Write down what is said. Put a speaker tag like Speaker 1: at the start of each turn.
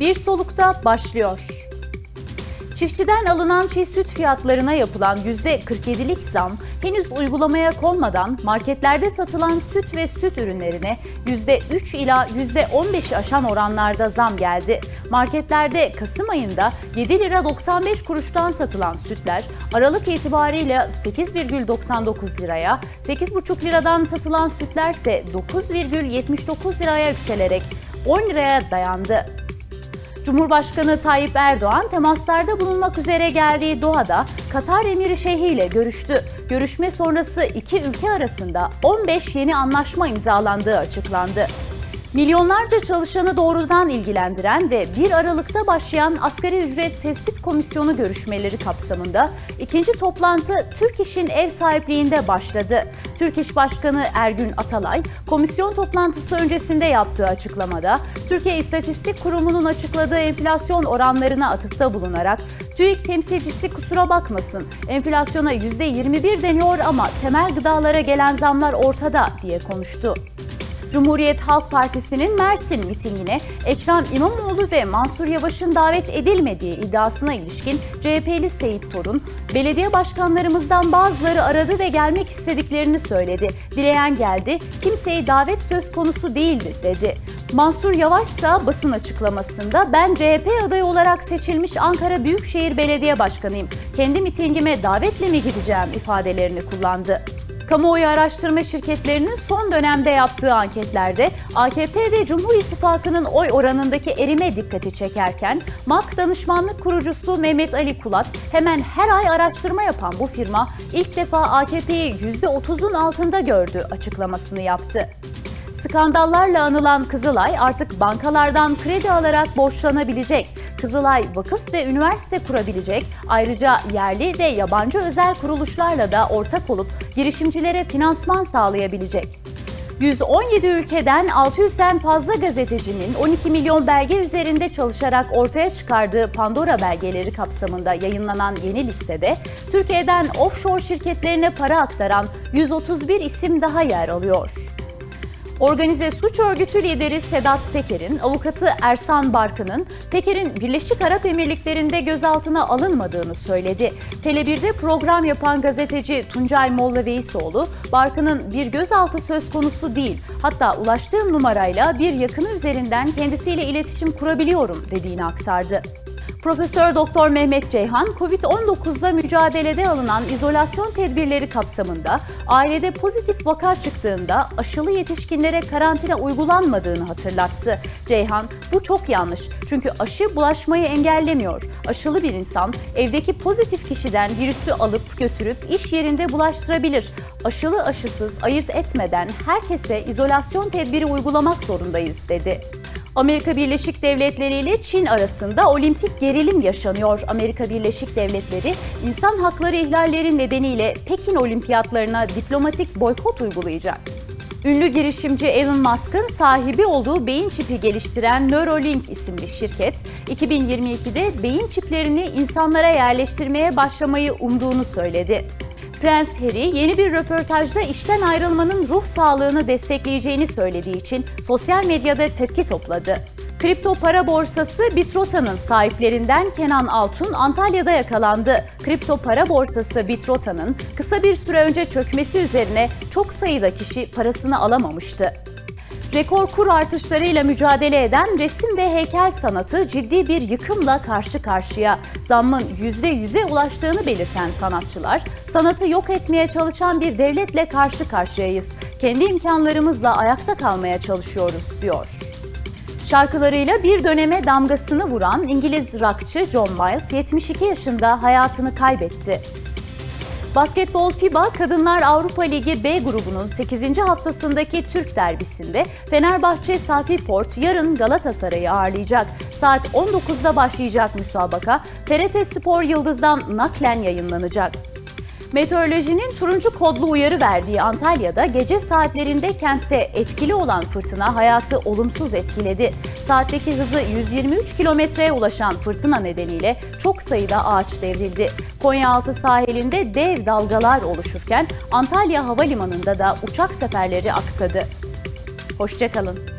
Speaker 1: bir solukta başlıyor. Çiftçiden alınan çiğ süt fiyatlarına yapılan %47'lik zam henüz uygulamaya konmadan marketlerde satılan süt ve süt ürünlerine %3 ila %15'i aşan oranlarda zam geldi. Marketlerde Kasım ayında 7 lira 95 kuruştan satılan sütler Aralık itibariyle 8,99 liraya, 8,5 liradan satılan sütlerse 9,79 liraya yükselerek 10 liraya dayandı. Cumhurbaşkanı Tayyip Erdoğan temaslarda bulunmak üzere geldiği Doha'da Katar Emiri Şeyhi ile görüştü. Görüşme sonrası iki ülke arasında 15 yeni anlaşma imzalandığı açıklandı. Milyonlarca çalışanı doğrudan ilgilendiren ve 1 Aralık'ta başlayan Asgari Ücret Tespit Komisyonu görüşmeleri kapsamında ikinci toplantı Türk İş'in ev sahipliğinde başladı. Türk İş Başkanı Ergün Atalay, komisyon toplantısı öncesinde yaptığı açıklamada Türkiye İstatistik Kurumu'nun açıkladığı enflasyon oranlarına atıfta bulunarak TÜİK temsilcisi kusura bakmasın enflasyona %21 deniyor ama temel gıdalara gelen zamlar ortada diye konuştu. Cumhuriyet Halk Partisi'nin Mersin mitingine Ekrem İmamoğlu ve Mansur Yavaş'ın davet edilmediği iddiasına ilişkin CHP'li Seyit Torun, belediye başkanlarımızdan bazıları aradı ve gelmek istediklerini söyledi. Dileyen geldi, kimseyi davet söz konusu değildi dedi. Mansur Yavaş ise basın açıklamasında ben CHP adayı olarak seçilmiş Ankara Büyükşehir Belediye Başkanıyım. Kendi mitingime davetle mi gideceğim ifadelerini kullandı. Kamuoyu araştırma şirketlerinin son dönemde yaptığı anketlerde AKP ve Cumhur İttifakı'nın oy oranındaki erime dikkati çekerken MAK danışmanlık kurucusu Mehmet Ali Kulat hemen her ay araştırma yapan bu firma ilk defa AKP'yi %30'un altında gördü açıklamasını yaptı. Skandallarla anılan Kızılay artık bankalardan kredi alarak borçlanabilecek. Kızılay vakıf ve üniversite kurabilecek. Ayrıca yerli ve yabancı özel kuruluşlarla da ortak olup girişimcilere finansman sağlayabilecek. 117 ülkeden 600'den fazla gazetecinin 12 milyon belge üzerinde çalışarak ortaya çıkardığı Pandora belgeleri kapsamında yayınlanan yeni listede Türkiye'den offshore şirketlerine para aktaran 131 isim daha yer alıyor. Organize suç örgütü lideri Sedat Peker'in, avukatı Ersan Barkın'ın Peker'in Birleşik Arap Emirlikleri'nde gözaltına alınmadığını söyledi. Tele1'de program yapan gazeteci Tuncay Molla Veysoğlu, Barkın'ın bir gözaltı söz konusu değil, hatta ulaştığım numarayla bir yakını üzerinden kendisiyle iletişim kurabiliyorum dediğini aktardı. Profesör Doktor Mehmet Ceyhan, Covid-19'la mücadelede alınan izolasyon tedbirleri kapsamında ailede pozitif vaka çıktığında aşılı yetişkinlere karantina uygulanmadığını hatırlattı. Ceyhan, bu çok yanlış çünkü aşı bulaşmayı engellemiyor. Aşılı bir insan evdeki pozitif kişiden virüsü alıp götürüp iş yerinde bulaştırabilir. Aşılı aşısız ayırt etmeden herkese izolasyon tedbiri uygulamak zorundayız dedi. Amerika Birleşik Devletleri ile Çin arasında olimpik gerilim yaşanıyor. Amerika Birleşik Devletleri insan hakları ihlalleri nedeniyle Pekin olimpiyatlarına diplomatik boykot uygulayacak. Ünlü girişimci Elon Musk'ın sahibi olduğu beyin çipi geliştiren Neuralink isimli şirket, 2022'de beyin çiplerini insanlara yerleştirmeye başlamayı umduğunu söyledi. Prens Harry yeni bir röportajda işten ayrılmanın ruh sağlığını destekleyeceğini söylediği için sosyal medyada tepki topladı. Kripto para borsası Bitrota'nın sahiplerinden Kenan Altun Antalya'da yakalandı. Kripto para borsası Bitrota'nın kısa bir süre önce çökmesi üzerine çok sayıda kişi parasını alamamıştı. Rekor kur artışlarıyla mücadele eden resim ve heykel sanatı ciddi bir yıkımla karşı karşıya. Zammın %100'e ulaştığını belirten sanatçılar, sanatı yok etmeye çalışan bir devletle karşı karşıyayız. Kendi imkanlarımızla ayakta kalmaya çalışıyoruz, diyor. Şarkılarıyla bir döneme damgasını vuran İngiliz rockçı John Miles 72 yaşında hayatını kaybetti. Basketbol FIBA Kadınlar Avrupa Ligi B grubunun 8. haftasındaki Türk derbisinde Fenerbahçe Safi Port yarın Galatasaray'ı ağırlayacak. Saat 19'da başlayacak müsabaka TRT Spor Yıldız'dan naklen yayınlanacak. Meteorolojinin turuncu kodlu uyarı verdiği Antalya'da gece saatlerinde kentte etkili olan fırtına hayatı olumsuz etkiledi. Saatteki hızı 123 kilometreye ulaşan fırtına nedeniyle çok sayıda ağaç devrildi. Konyaaltı sahilinde dev dalgalar oluşurken Antalya Havalimanı'nda da uçak seferleri aksadı. Hoşçakalın.